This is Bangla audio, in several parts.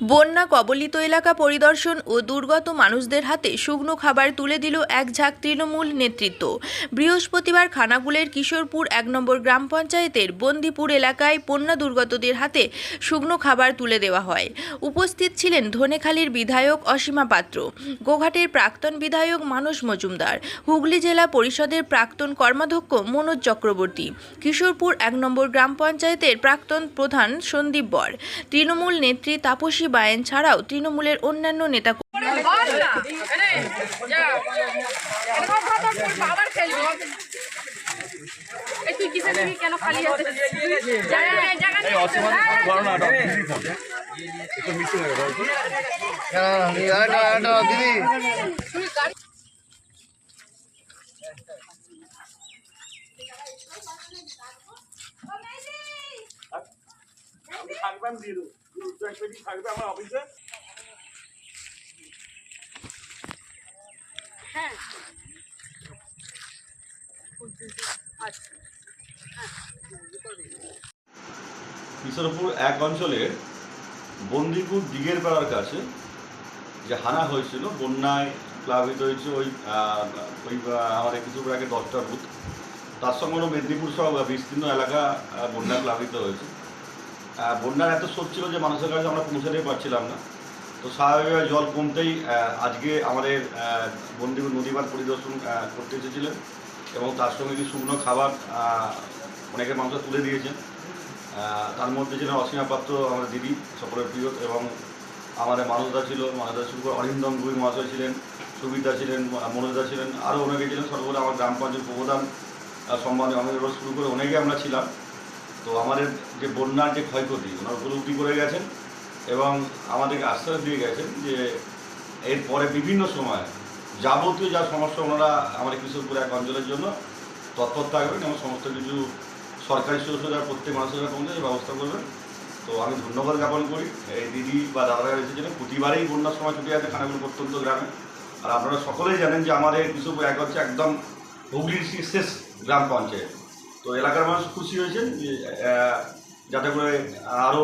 বন্যা কবলিত এলাকা পরিদর্শন ও দুর্গত মানুষদের হাতে শুকনো খাবার তুলে দিল এক ঝাঁক তৃণমূল নেতৃত্ব। বৃহস্পতিবার খানাকুলের কিশোরপুর এক নম্বর গ্রাম পঞ্চায়েতের বন্দিপুর এলাকায় বন্যা দুর্গতদের হাতে শুকনো খাবার তুলে দেওয়া হয়। উপস্থিত ছিলেন ধনেখালীর বিধায়ক অসীমা পাত্র, গোঘাটের প্রাক্তন বিধায়ক মানস মজুমদার, হুগলি জেলা পরিষদের প্রাক্তন কর্মাধ্যক্ষ মনোজ চক্রবর্তী, কিশোরপুর এক নম্বর গ্রাম পঞ্চায়েতের প্রাক্তন প্রধান সন্দীপ বর, তৃণমূল নেত্রী তাপসী বায়েন ছাড়াও তৃণমূলের অন্যান্য নেতা বল না এনে যা এরকম কথা তোর বাবার খেলবি এই তুই কিসে দিবি কেন খালি হাতে জায়গা নেই জায়গা নেই দিদি পেটি থাকবে আমার অফিসে কিশোরপুর এক অঞ্চলের বন্দিপুর দিঘের পাড়ার কাছে যে হানা হয়েছিল, বন্যায় প্লাবিত হয়েছে ওই ওই আমাদের কিশোরপুর আগে দশটা বুথ। তার সঙ্গে মেদিনীপুর সহ বিস্তীর্ণ এলাকা বন্যায় প্লাবিত হয়েছে। বন্যার এত স্রোত ছিল যে মানুষের কাছে আমরা পৌঁছাতে পারছিলাম না। তো স্বাভাবিকভাবে জল কমতেই আজকে আমাদের বন্দিপুর নদীবাদ পরিদর্শন করতে এসেছিলেন এবং তার সঙ্গে কিছু শুকনো খাবার অনেকে মানুষ তুলে দিয়েছেন। তার মধ্যে ছিলেন অসীমা পাত্র, আমাদের দিদি, সকলের প্রিয়, এবং আমাদের মানুষদা ছিল মানুষদা শুরু করে অরিন্দম গুই মহাশয় ছিলেন সুবিদা ছিলেন, মনোজদা ছিলেন, আরও অনেকে ছিলেন সর্বদা আমার গ্রাম পঞ্চায়েত প্রধান সম্মানে অনেক শুরু করে অনেকে আমরা ছিলাম। তো আমাদের যে বন্যার যে ক্ষয়ক্ষতি, ওনারা উপলব্ধি করে গেছেন এবং আমাদেরকে আশ্বাস দিয়ে গেছেন যে এরপরে বিভিন্ন সময় যাবতীয় যা সমস্যা ওনারা আমাদের কৃষকপুর এক অঞ্চলের জন্য তৎপর থাকবেন এবং সমস্ত কিছু সরকারি সুযোগ প্রত্যেক মানুষের কাছে পৌঁছে ব্যবস্থা করবেন। তো আমি ধন্যবাদ জ্ঞাপন করি। এই দিদি বা দাদারা এসেছিলেন প্রতিবারেই বন্যার সময় ছুটি আছে খানাগুলো প্রত্যন্ত গ্রামে। আর আপনারা সকলেই জানেন যে আমাদের কৃষকপুর এক হচ্ছে একদম হুগলির শেষ গ্রাম পঞ্চায়েত। তো এলাকার মানুষ খুশি হয়েছেন যাতে করে আরও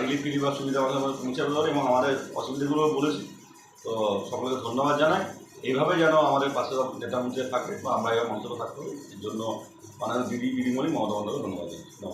রিলিফ টিলিফ বা সুবিধা আমাদের পৌঁছাতে পারে এবং আমাদের অসুবিধাগুলো বলেছি। তো সকলকে ধন্যবাদ জানাই। এইভাবে যেন আমাদের পাশে নেতা মন্ত্রী থাকে বা আমরা এবার মন্ত্র থাকতে এর জন্য মাননীয় দিদি দিদিমণি মমতা বন্দ্যোপাধ্যায় ধন্যবাদ জানাই